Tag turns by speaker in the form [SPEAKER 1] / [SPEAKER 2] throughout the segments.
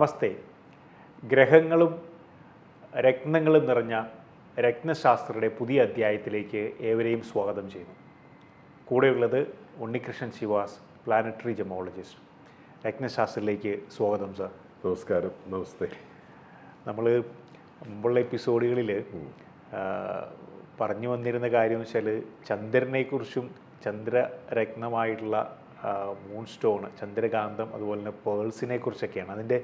[SPEAKER 1] നമസ്തേ. ഗ്രഹങ്ങളും രത്നങ്ങളും നിറഞ്ഞ രത്നശാസ്ത്രയുടെ പുതിയ അധ്യായത്തിലേക്ക് ഏവരെയും സ്വാഗതം ചെയ്യുന്നു. കൂടെയുള്ളത് ഉണ്ണികൃഷ്ണൻ ശിവാസ് പ്ലാനറ്ററി ജമോളജിസ്റ്റ്. രത്നശാസ്ത്രത്തിലേക്ക് സ്വാഗതം സാർ.
[SPEAKER 2] നമസ്കാരം. നമസ്തേ.
[SPEAKER 1] നമ്മൾ മുമ്പുള്ള എപ്പിസോഡുകളിൽ പറഞ്ഞു വന്നിരുന്ന കാര്യം വെച്ചാൽ ചന്ദ്രനെക്കുറിച്ചും ചന്ദ്രരത്നമായിട്ടുള്ള മൂൺ സ്റ്റോൺ ചന്ദ്രകാന്തം അതുപോലെ തന്നെ പേൾസിനെ കുറിച്ചൊക്കെയാണ്. അതിന്റെ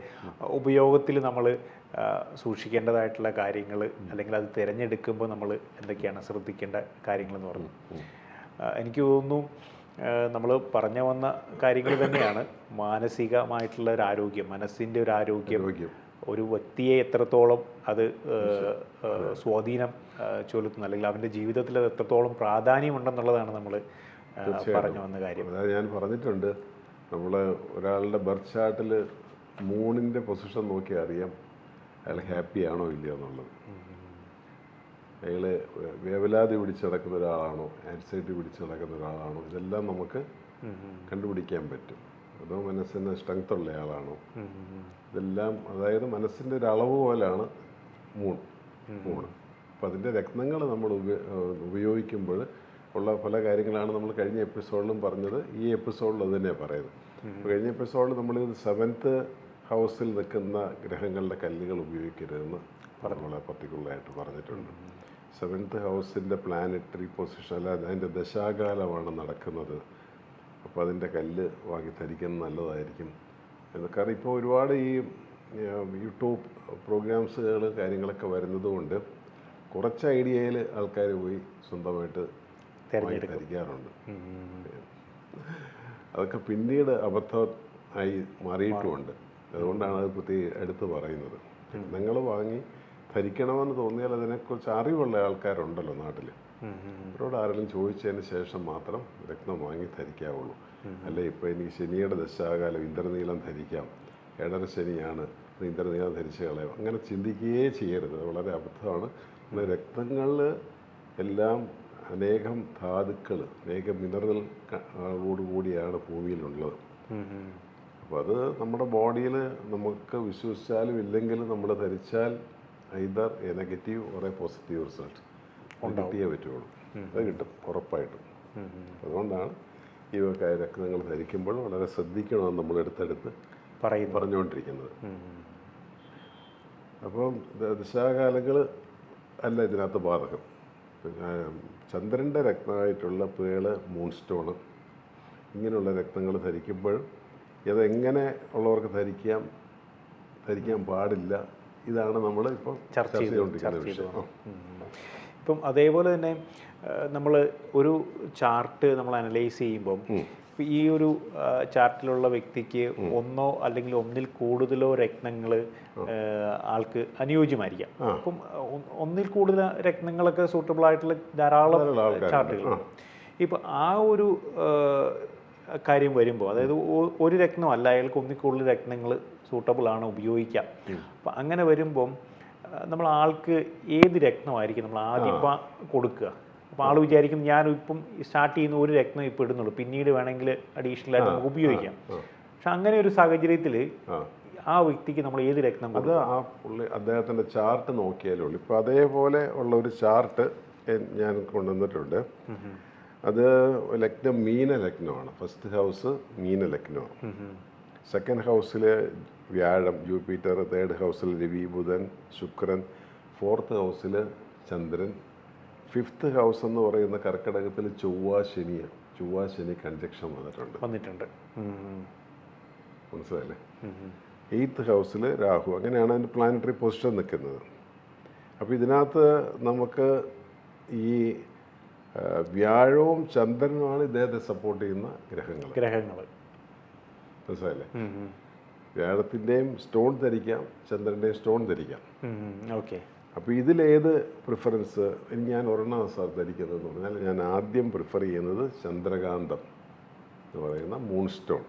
[SPEAKER 1] ഉപയോഗത്തിൽ നമ്മൾ സൂക്ഷിക്കേണ്ടതായിട്ടുള്ള കാര്യങ്ങൾ അല്ലെങ്കിൽ അത് തിരഞ്ഞെടുക്കുമ്പോൾ നമ്മൾ എന്തൊക്കെയാണ് ശ്രദ്ധിക്കേണ്ട കാര്യങ്ങളെന്ന് പറഞ്ഞു. എനിക്ക് തോന്നുന്നു നമ്മൾ പറഞ്ഞു വന്ന കാര്യങ്ങൾ തന്നെയാണ് മാനസികമായിട്ടുള്ള ഒരു ആരോഗ്യം മനസ്സിന്റെ ഒരു ആരോഗ്യം. ഒരു വ്യക്തിയെ എത്രത്തോളം അത് സ്വാധീനം ചെലുത്തുന്നു അല്ലെങ്കിൽ അവന്റെ ജീവിതത്തിൽ അത് എത്രത്തോളം പ്രാധാന്യമുണ്ടെന്നുള്ളതാണ് നമ്മൾ പറഞ്ഞു വന്ന കാര്യം.
[SPEAKER 2] അതായത് ഞാൻ പറഞ്ഞിട്ടുണ്ട്. നമ്മൾ ഒരാളുടെ ബർത്ത് ചാർട്ടിൽ മൂണിന്റെ പൊസിഷൻ നോക്കി അറിയാം അയാൾ ഹാപ്പി ആണോ ഇല്ലയോ എന്നുള്ളത്. അയാൾ വേവലാതി പിടിച്ച് നടക്കുന്ന ഒരാളാണോ ആൻസൈറ്റി പിടിച്ച് നടക്കുന്ന ഒരാളാണോ ഇതെല്ലാം നമുക്ക് കണ്ടുപിടിക്കാൻ പറ്റും. അതോ മനസ്സിന് സ്ട്രെങ്ത് ഉള്ള ആളാണോ. ഇതെല്ലാം അതായത് മനസ്സിന്റെ ഒരു അളവ് പോലാണ് മൂൺ മൂൺ അപ്പം അതിന്റെ രത്നങ്ങൾ നമ്മൾ ഉപയോഗിക്കുമ്പോൾ ഉള്ള പല കാര്യങ്ങളാണ് നമ്മൾ കഴിഞ്ഞ എപ്പിസോഡിലും പറഞ്ഞത്. ഈ എപ്പിസോഡിൽ അത് തന്നെയാണ് പറയുന്നത്. കഴിഞ്ഞ എപ്പിസോഡിൽ നമ്മൾ സെവൻത്ത് ഹൗസിൽ നിൽക്കുന്ന ഗ്രഹങ്ങളുടെ കല്ലുകൾ ഉപയോഗിക്കരുതെന്ന് പറഞ്ഞുള്ള പർട്ടിക്കുലറായിട്ട് പറഞ്ഞിട്ടുണ്ട്. സെവൻത്ത് ഹൗസിന്റെ പ്ലാനറ്ററി പൊസിഷൻ അല്ല അതിന്റെ ദശാകാലമാണ് നടക്കുന്നത്. അപ്പോൾ അതിന്റെ കല്ല് വാങ്ങി ധരിക്കുന്നത് നല്ലതായിരിക്കും. കാരണം ഇപ്പോൾ ഒരുപാട് ഈ യൂട്യൂബ് പ്രോഗ്രാംസുകൾ കാര്യങ്ങളൊക്കെ വരുന്നതുകൊണ്ട് കുറച്ച് ഐഡിയയിൽ ആൾക്കാർ പോയി സ്വന്തമായിട്ട് ധരിക്കാറുണ്ട് അതൊക്കെ പിന്നീട് അബദ്ധം ആയി മാറിയിട്ടുമുണ്ട്. അതുകൊണ്ടാണ് അത് പ്രത്യേക എടുത്ത് പറയുന്നത്. നിങ്ങൾ വാങ്ങി ധരിക്കണമെന്ന് തോന്നിയാൽ അതിനെക്കുറിച്ച് അറിവുള്ള ആൾക്കാരുണ്ടല്ലോ നാട്ടിൽ അവരോട് ആരെങ്കിലും ചോദിച്ചതിന് ശേഷം മാത്രം രക്തം വാങ്ങി ധരിക്കാവുള്ളൂ. അല്ലെ ഇപ്പോൾ എനിക്ക് ശനിയുടെ ദശാകാലം ഇന്ദ്രനീലം ധരിക്കാം. ഏഴര ശനിയാണ്. ഇന്ദ്രനീളം ധരിച്ച് കളയാം. അങ്ങനെ ചിന്തിക്കുകയേ ചെയ്യരുത്. വളരെ അബദ്ധമാണ്. രക്തങ്ങളിൽ എല്ലാം അനേകം ധാതുക്കൾ അനേകം മിനറൽ കൂടിയാണ് ഭൂമിയിലുള്ളത്. അപ്പോൾ അത് നമ്മുടെ ബോഡിയിൽ നമുക്ക് വിശ്വസിച്ചാലും ഇല്ലെങ്കിലും നമ്മൾ ധരിച്ചാൽ ഐദർ എ നെഗറ്റീവ് ഒരേ പോസിറ്റീവ് റിസൾട്ട് കിട്ടിയേ പറ്റുള്ളൂ. അത് കിട്ടും ഉറപ്പായിട്ടും. അതുകൊണ്ടാണ് ഈ വക രക്തങ്ങൾ ധരിക്കുമ്പോൾ വളരെ ശ്രദ്ധിക്കണം നമ്മൾ എടുത്തെടുത്ത്
[SPEAKER 1] പറയും
[SPEAKER 2] പറഞ്ഞുകൊണ്ടിരിക്കുന്നത്. അപ്പം ദശാകാലങ്ങൾ അല്ല ഇതിനകത്ത് ബാധകം. പിന്നെ ചന്ദ്രന്റെ രക്തമായിട്ടുള്ള പേൾ മൂൺ സ്റ്റോണ് ഇങ്ങനെയുള്ള രത്നങ്ങൾ ധരിക്കുമ്പോൾ ഇതെങ്ങനെ ഉള്ളവർക്ക് ധരിക്കാം ധരിക്കാൻ പാടില്ല ഇതാണ് നമ്മൾ ഇപ്പോൾ
[SPEAKER 1] ചർച്ച
[SPEAKER 2] ചർച്ച
[SPEAKER 1] ഇപ്പം അതേപോലെ തന്നെ നമ്മൾ ഒരു ചാർട്ട് നമ്മൾ അനലൈസ് ചെയ്യുമ്പം ഈ ഒരു ചാർട്ടിലുള്ള വ്യക്തിക്ക് ഒന്നോ അല്ലെങ്കിൽ ഒന്നിൽ കൂടുതലോ രത്നങ്ങൾ ആൾക്ക് അനുയോജ്യമായിരിക്കാം. അപ്പം ഒന്നിൽ കൂടുതൽ രത്നങ്ങളൊക്കെ സൂട്ടബിൾ ആയിട്ടുള്ള ധാരാളം ചാർട്ടുകൾ. ഇപ്പം ആ ഒരു കാര്യം വരുമ്പോൾ അതായത് ഒരു അല്ല അയാൾക്ക് ഒന്നിൽ കൂടുതൽ രത്നങ്ങൾ സൂട്ടബിൾ ആണ് ഉപയോഗിക്കാം. അപ്പം അങ്ങനെ വരുമ്പം നമ്മൾ ആൾക്ക് ഏത് രത്നമായിരിക്കും നമ്മൾ ആദ്യം ഇപ്പം കൊടുക്കുക. അപ്പോൾ ആൾ വിചാരിക്കും ഞാൻ ഇപ്പം സ്റ്റാർട്ട് ചെയ്യുന്ന ഒരു രത്നം ഇപ്പോൾ ഇടുന്നുള്ളൂ. പിന്നീട് വേണമെങ്കിൽ അഡീഷണൽ ആയിട്ട് നമുക്ക് ഉപയോഗിക്കാം. പക്ഷെ അങ്ങനെ ഒരു സാഹചര്യത്തിൽ
[SPEAKER 2] ആ.
[SPEAKER 1] വ്യക്തിക്ക് നമ്മൾ ഏത് രത്നം കൊടുക്കും?
[SPEAKER 2] അത് ആ പുള്ളി അദ്ദേഹത്തിന്റെ ചാർട്ട് നോക്കിയാലേ ഉള്ളൂ. ഇപ്പോൾ അതേപോലെ ഉള്ള ഒരു ചാർട്ട് ഞാൻ കൊണ്ടുവന്നിട്ടുണ്ട്. അത് ലഗ്നം മീന ലഗ്നമാണ് ഫസ്റ്റ് ഹൗസ് മീന ലഗ്നമാണ് സെക്കൻഡ് ഹൗസിൽ വ്യാഴം ജൂപ്പിറ്റർ തേർഡ് ഹൗസിൽ രവി ബുധൻ ശുക്രൻ ഫോർത്ത് ഹൗസിൽ ചന്ദ്രൻ ഫിഫ്ത്ത് ഹൗസ് എന്ന് പറയുന്ന കർക്കിടകത്തിൽ ചൊവ്വ ശനിയാണ് ചൊവ്വ ശനി കൺജക്ഷൻ വന്നിട്ടുണ്ട്.
[SPEAKER 1] വന്നിട്ടുണ്ട്.
[SPEAKER 2] മനസ്സിലായില്ലേ? എയ്ത്ത് ഹൗസിൽ രാഹു അങ്ങനെയാണ് അതിന്റെ പ്ലാനറ്ററി പൊസിഷൻ നിൽക്കുന്നത്. അപ്പോൾ ഇതിനകത്ത് നമുക്ക് ഈ വ്യാഴവും ചന്ദ്രനുമാണ് ഇദ്ദേഹത്തെ സപ്പോർട്ട് ചെയ്യുന്ന ഗ്രഹങ്ങൾ
[SPEAKER 1] ഗ്രഹങ്ങൾ
[SPEAKER 2] മനസ്സിലായില്ലേ വ്യാഴത്തിന്റെയും സ്റ്റോൺ ധരിക്കാം ചന്ദ്രന്റെയും സ്റ്റോൺ ധരിക്കാം.
[SPEAKER 1] ഓക്കെ
[SPEAKER 2] അപ്പോൾ ഇതിലേത് പ്രിഫറൻസ് ഞാൻ ഒരെണ്ണം സാർ ധരിക്കുന്നതെന്ന് പറഞ്ഞാൽ ഞാൻ ആദ്യം പ്രിഫർ ചെയ്യുന്നത് ചന്ദ്രകാന്തം എന്ന് പറയുന്ന മൂൺ സ്റ്റോൺ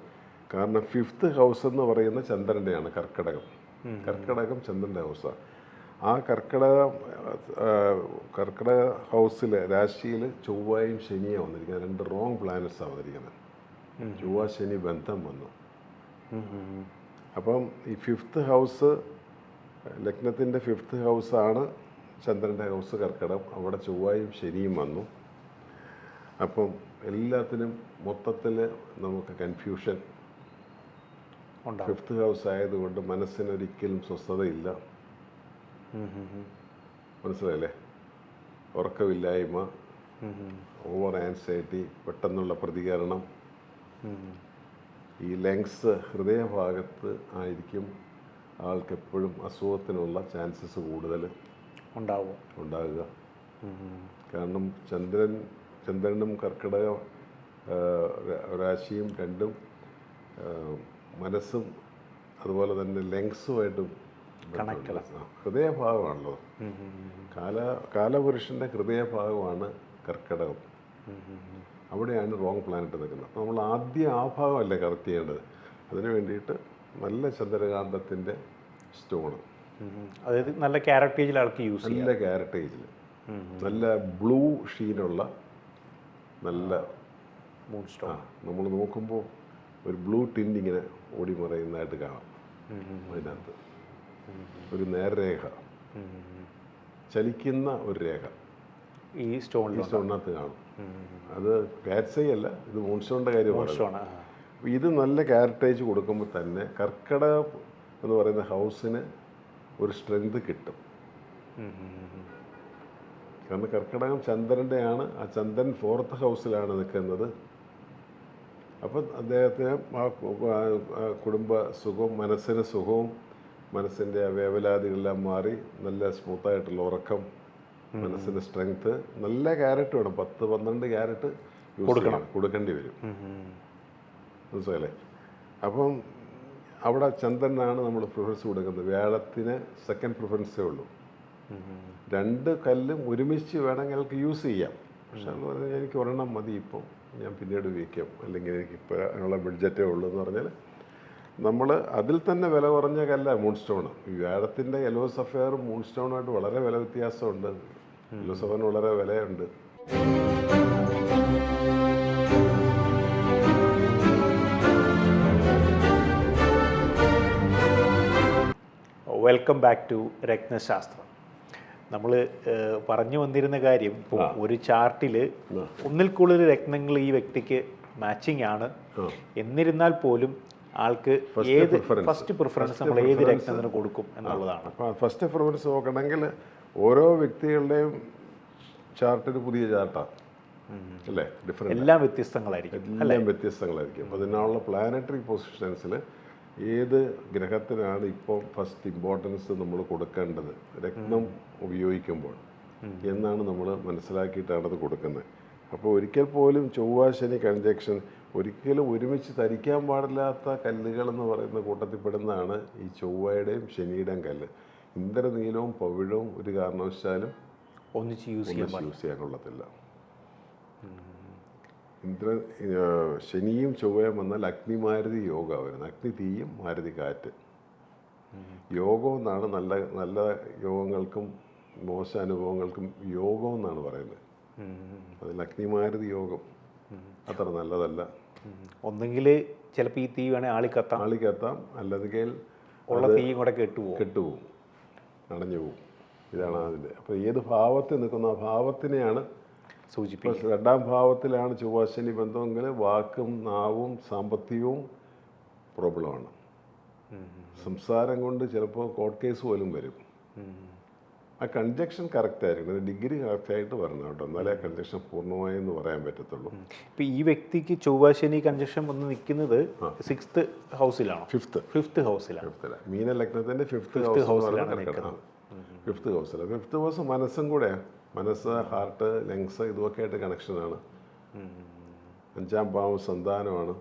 [SPEAKER 2] കാരണം ഫിഫ്ത്ത് ഹൗസ് എന്ന് പറയുന്ന ചന്ദ്രന്റെയാണ് കർക്കിടകം. കർക്കിടകം ചന്ദ്രന്റെ ഹൗസാണ് ആ. കർക്കിടക കർക്കിടക ഹൗസിൽ രാശിയിൽ ചൊവ്വയും ശനിയാണ് വന്നിരിക്കുന്നത്. രണ്ട് റോങ് പ്ലാനറ്റ്സാണ് വന്നിരിക്കുന്നത്. ചൊവ്വ ശനി ബന്ധം വന്നു. അപ്പം ഈ ഫിഫ്ത്ത് ഹൗസ് ലഗ്നത്തിന്റെ ഫിഫ്ത്ത് ഹൗസാണ് ചന്ദ്രന്റെ ഹൗസ് കർക്കിടം അവിടെ ചൊവ്വായും ശനിയും വന്നു. അപ്പം എല്ലാത്തിനും മൊത്തത്തിൽ നമുക്ക് കൺഫ്യൂഷൻ ഫിഫ്ത്ത് ഹൗസ് ആയതുകൊണ്ട് മനസ്സിനൊരിക്കലും സ്വസ്ഥതയില്ല. മനസ്സിലായില്ലേ? ഉറക്കമില്ലായ്മ. ഓവർ ആൻസൈറ്റി പെട്ടെന്നുള്ള പ്രതികരണം. ഈ ലങ്സ് ഹൃദയഭാഗത്ത് ആയിരിക്കും ആൾക്ക് എപ്പോഴും അസുഖത്തിനുള്ള ചാൻസസ് കൂടുതൽ
[SPEAKER 1] ഉണ്ടാവുക
[SPEAKER 2] ഉണ്ടാകുക. കാരണം ചന്ദ്രൻ ചന്ദ്രനും കർക്കിടക രാശിയും രണ്ടും മനസ്സും അതുപോലെ തന്നെ ലങ്സുമായിട്ടും ഹൃദയഭാഗമാണല്ലോ. കാല കാലപുരുഷന്റെ ഹൃദയഭാഗമാണ് കർക്കിടകം. അവിടെയാണ് റോങ് പ്ലാനറ്റ് നിൽക്കുന്നത്. അപ്പോൾ നമ്മൾ ആദ്യം ആ ഭാഗമല്ലേ കറക്റ്റ് ചെയ്യേണ്ടത്? അതിന് വേണ്ടിയിട്ട് നല്ല ചന്ദ്രകാന്തത്തിന്റെ സ്റ്റോണ്.
[SPEAKER 1] അതായത് നല്ല ക്യാരക്ടേജിൽ ആൾക്ക് യൂസ്
[SPEAKER 2] നല്ല ക്യാരറ്റേജിൽ നല്ല ബ്ലൂ ഷീനുള്ള നല്ല
[SPEAKER 1] മൂൺ സ്റ്റോൺ
[SPEAKER 2] നമ്മൾ നോക്കുമ്പോൾ ഒരു ബ്ലൂ ടിന്റ് ഇങ്ങനെ ഓടി മറയുന്നതായിട്ട് കാണാം. അതിനകത്ത്. ഒരു നേർരേഖ. ചലിക്കുന്ന ഒരു രേഖ.
[SPEAKER 1] ഈ
[SPEAKER 2] ഈ
[SPEAKER 1] സ്റ്റോണിൽ
[SPEAKER 2] സ്റ്റോണിനകത്ത് കാണും. അത് കാറ്റ്സൈ അല്ല ഇത് മോൺസ്റ്റോണിന്റെ കാര്യം
[SPEAKER 1] മൂൺ
[SPEAKER 2] പറയുന്നത്
[SPEAKER 1] സ്റ്റോൺ
[SPEAKER 2] അപ്പോൾ ഇത് നല്ല ക്യാരറ്റേജ് കൊടുക്കുമ്പോൾ തന്നെ കർക്കിടക എന്ന് പറയുന്ന ഹൗസിന് ഒരു സ്ട്രെങ്ത് കിട്ടും. കാരണം കർക്കിടകം ചന്ദ്രന്റെയാണ് ആ ചന്ദ്രൻ ഫോർത്ത് ഹൗസിലാണ് നിൽക്കുന്നത്. അപ്പം അദ്ദേഹത്തിന് ആ കുടുംബ സുഖവും മനസ്സിന് സുഖവും മനസ്സിന്റെ വേവലാതികളെല്ലാം മാറി നല്ല സ്മൂത്തായിട്ടുള്ള ഉറക്കം മനസ്സിന് സ്ട്രെങ്ത് നല്ല ക്യാരറ്റ് വേണം. പത്ത് പന്ത്രണ്ട് ക്യാരറ്റ് കൊടുക്കണം. കൊടുക്കേണ്ടി വരും. മനസ്സിലല്ലേ അപ്പം അവിടെ ചന്ദ്രനാണ് നമ്മൾ പ്രിഫറൻസ് കൊടുക്കുന്നത്. വ്യാഴത്തിന് സെക്കൻഡ് പ്രിഫറൻസേ ഉള്ളൂ. രണ്ട് കല്ലും ഒരുമിച്ച് വേണമെങ്കിൽ അയാൾക്ക് യൂസ് ചെയ്യാം. പക്ഷെ എന്ന് പറഞ്ഞാൽ എനിക്ക് ഒരെണ്ണം മതി ഇപ്പം. ഞാൻ പിന്നീട് ഉപയോഗിക്കാം. അല്ലെങ്കിൽ എനിക്ക് ഇപ്പോൾ അതിനുള്ള ബഡ്ജറ്റേ ഉള്ളൂ എന്ന് പറഞ്ഞാൽ നമ്മൾ അതിൽ തന്നെ വില കുറഞ്ഞ കല്ല മൂൺ സ്റ്റോൺ ഈ വ്യാഴത്തിന്റെ യെല്ലോ സഫയറും മൂൺ സ്റ്റോണുമായിട്ട് വളരെ വില വ്യത്യാസമുണ്ട്. യെല്ലോ സഫയറിന് വളരെ വിലയുണ്ട്.
[SPEAKER 1] വെൽക്കം ബാക്ക് ടു രത്നശാസ്ത്രം. നമ്മൾ പറഞ്ഞു വന്നിരുന്ന കാര്യം ഒരു ചാർട്ടിൽ ഒന്നിൽ കൂടുതൽ രത്നങ്ങൾ ഈ വ്യക്തിക്ക് മാച്ചിങ് ആണ് എന്നിരുന്നാൽ പോലും ആൾക്ക് ഏത് ഫസ്റ്റ് പ്രിഫറൻസ് നമ്മൾ ഏത് രക്തത്തിന് കൊടുക്കും എന്നുള്ളതാണ്.
[SPEAKER 2] അപ്പോൾ ഫസ്റ്റ് പ്രിഫറൻസ് നോക്കണമെങ്കിൽ ഓരോ വ്യക്തികളുടെയും ചാർട്ടിൽ പുതിയ ചാർട്ടാണ് അല്ലേ? ഡിഫറെ
[SPEAKER 1] എല്ലാം വ്യത്യസ്തങ്ങളായിരിക്കും
[SPEAKER 2] എല്ലാം വ്യത്യസ്തങ്ങളായിരിക്കും. അപ്പോൾ അതിനുള്ള പ്ലാനറ്ററി പൊസിഷൻസിൽ ഏത് ഗ്രഹത്തിനാണ് ഇപ്പോൾ ഫസ്റ്റ് ഇമ്പോർട്ടൻസ് നമ്മൾ കൊടുക്കേണ്ടത്? രത്നം ഉപയോഗിക്കുമ്പോൾ എന്നാണ് നമ്മൾ മനസ്സിലാക്കിയിട്ടാണ് അത് കൊടുക്കുന്നത്? അപ്പോൾ ഒരിക്കൽ പോലും ചൊവ്വ ശനി കൺജക്ഷൻ ഒരിക്കലും ഒരുമിച്ച് ധരിക്കാൻ പാടില്ലാത്ത കല്ലുകൾ എന്ന് പറയുന്ന കൂട്ടത്തിൽപ്പെടുന്നതാണ് ഈ ചൊവ്വയുടെയും ശനിയുടെയും കല്ല്. ഇന്ദ്രനീലവും പവിഴവും ഒരു കാരണവശാലും
[SPEAKER 1] ഒന്നിച്ച് യൂസ് ചെയ്യാൻ
[SPEAKER 2] യൂസ് ചെയ്യാൻ കൊള്ളത്തില്ല. ഇന്ദ്ര ശനിയും ചൊവ്വയും വന്നാൽ അഗ്നിമാരുതി യോഗ വരുന്നത് അഗ്നി തീയും മാരുതി കാറ്റ്. യോഗം എന്നാണ് നല്ല നല്ല യോഗങ്ങൾക്കും മോശ അനുഭവങ്ങൾക്കും യോഗം എന്നാണ് പറയുന്നത്. അതിൽ അഗ്നിമാരുതി യോഗം. അത്ര നല്ലതല്ല.
[SPEAKER 1] ഒന്നെങ്കിൽ ചിലപ്പോൾ ഈ തീ വേണേൽ ആളിക്കത്താം.
[SPEAKER 2] കത്താം അല്ലെങ്കിൽ
[SPEAKER 1] ഉള്ള തീയും കൂടെ കെട്ടുപോകും
[SPEAKER 2] കെട്ടുപോകും അടഞ്ഞു പോകും ഇതാണ് അതിന്റെ അപ്പോൾ ഏത് ഭാവത്തിൽ നിൽക്കുന്ന ആ ഭാവത്തിനെയാണ് സൂചിപ്പിക്കുന്നത് രണ്ടാം ഭാവത്തിലാണ് ചൊവ്വാശനി ബന്ധമെങ്കിൽ വാക്കും നാവും സാമ്പത്തികവും പ്രോബ്ലമാണ് സംസാരം കൊണ്ട് ചിലപ്പോൾ കോർട്ട് കേസ് പോലും വരും. ആ കൺജക്ഷൻ കറക്റ്റ് ആയിരിക്കണം. ഡിഗ്രി ഡിഗ്രി കറക്റ്റായിട്ട് വരണം കേട്ടോ. എന്നാലേ ആ കൺജക്ഷൻ പൂർണമായെന്ന് പറയാൻ പറ്റത്തുള്ളൂ.
[SPEAKER 1] ഇപ്പം ഈ വ്യക്തിക്ക് ചൊവ്വാശനി കൺജക്ഷൻ വന്ന് നിൽക്കുന്നത് സിക്സ്ത് ഹൗസിലാണ്
[SPEAKER 2] ഫിഫ്ത്ത്
[SPEAKER 1] ഫിഫ്ത്ത് ഹൗസിലാണ്
[SPEAKER 2] ഫിഫ്ത്തിലാണ് മീന ലഗ്നത്തിന്റെ ഫിഫ്ത്ത്
[SPEAKER 1] ഹൗസിലാണ്
[SPEAKER 2] ഫിഫ്ത്ത് ഹൗസിൽ ഫിഫ്ത്ത് ഹൗസ് മനസ്സും കൂടെ മനസ്സ് ഹാർട്ട് ലങ്സ് ഇതുമൊക്കെ ആയിട്ട് കണക്ഷനാണ് അഞ്ചാം ഭാവം സന്താനമാണ്.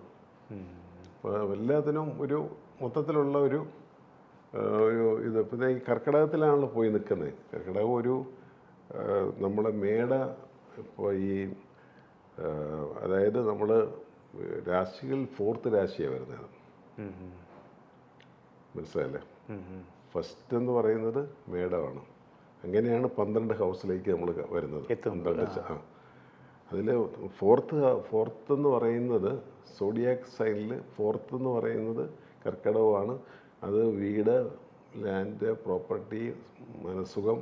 [SPEAKER 2] അപ്പോൾ എല്ലാത്തിനും ഒരു മൊത്തത്തിലുള്ള ഒരു ഒരു ഇത്. പിന്നെ ഈ കർക്കിടകത്തിലാണല്ലോ പോയി നിൽക്കുന്നത്. കർക്കിടകം ഒരു നമ്മുടെ നമ്മളെ മേട ഇപ്പോൾ ഈ അതായത് നമ്മൾ രാശികൾ ഫോർത്ത് രാശിയാണ് വരുന്നത്. മനസ്സിലായല്ലേ? ഫസ്റ്റ് എന്ന് പറയുന്നത് മേടമാണ്. അങ്ങനെയാണ് പന്ത്രണ്ട് ഹൗസിലേക്ക് നമ്മൾ വരുന്നത്. പന്ത്രണ്ട് ആ. അതിൽ ഫോർത്ത് ഫോർത്ത് എന്ന് പറയുന്നത് സോഡിയാക് സൈനിൽ ഫോർത്ത് എന്ന് പറയുന്നത് കർക്കിടകമാണ്. അത് വീട് ലാൻഡ് പ്രോപ്പർട്ടി മനസ്സുഖം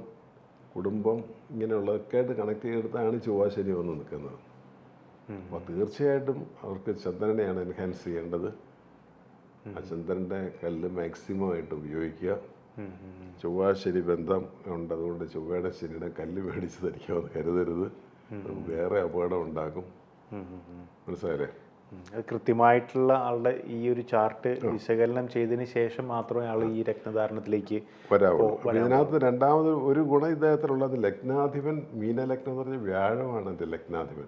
[SPEAKER 2] കുടുംബം ഇങ്ങനെയുള്ളതൊക്കെ ആയിട്ട് കണക്ട് ചെയ്തെടുത്താണ് ചൊവ്വാശനി വന്ന് നിൽക്കുന്നത്. അപ്പോൾ തീർച്ചയായിട്ടും അവർക്ക് ചന്ദ്രനെയാണ് എൻഹാൻസ് ചെയ്യേണ്ടത്. ആ ചന്ദ്രന്റെ കല്ല് മാക്സിമം ആയിട്ട് ഉപയോഗിക്കുക. ചൊവ്വാശ്ശേരി ബന്ധം ഉണ്ട്. അതുകൊണ്ട് ചൊവ്വയുടെ ശനിയുടെ കല്ല് മേടിച്ച് ധരിക്കാമെന്ന് കരുതരുത്. വേറെ അപകടം ഉണ്ടാക്കും മനസ്സിലായില്ലേ.
[SPEAKER 1] അത് കൃത്യമായിട്ടുള്ള ആളുടെ ഈ ഒരു ചാർട്ട് വിശകലനം ചെയ്തതിന് ശേഷം മാത്രമേ ആൾ ഈ രക്തധാരണത്തിലേക്ക്
[SPEAKER 2] വരാവുള്ളൂ. ഇതിനകത്ത് രണ്ടാമത് ഒരു ഗുണം ഇദ്ദേഹത്തിലുള്ളത് ലഗ്നാധിപൻ മീനലഗ്നം എന്ന് പറഞ്ഞ വ്യാഴമാണ് എന്റെ ലഗ്നാധിപൻ.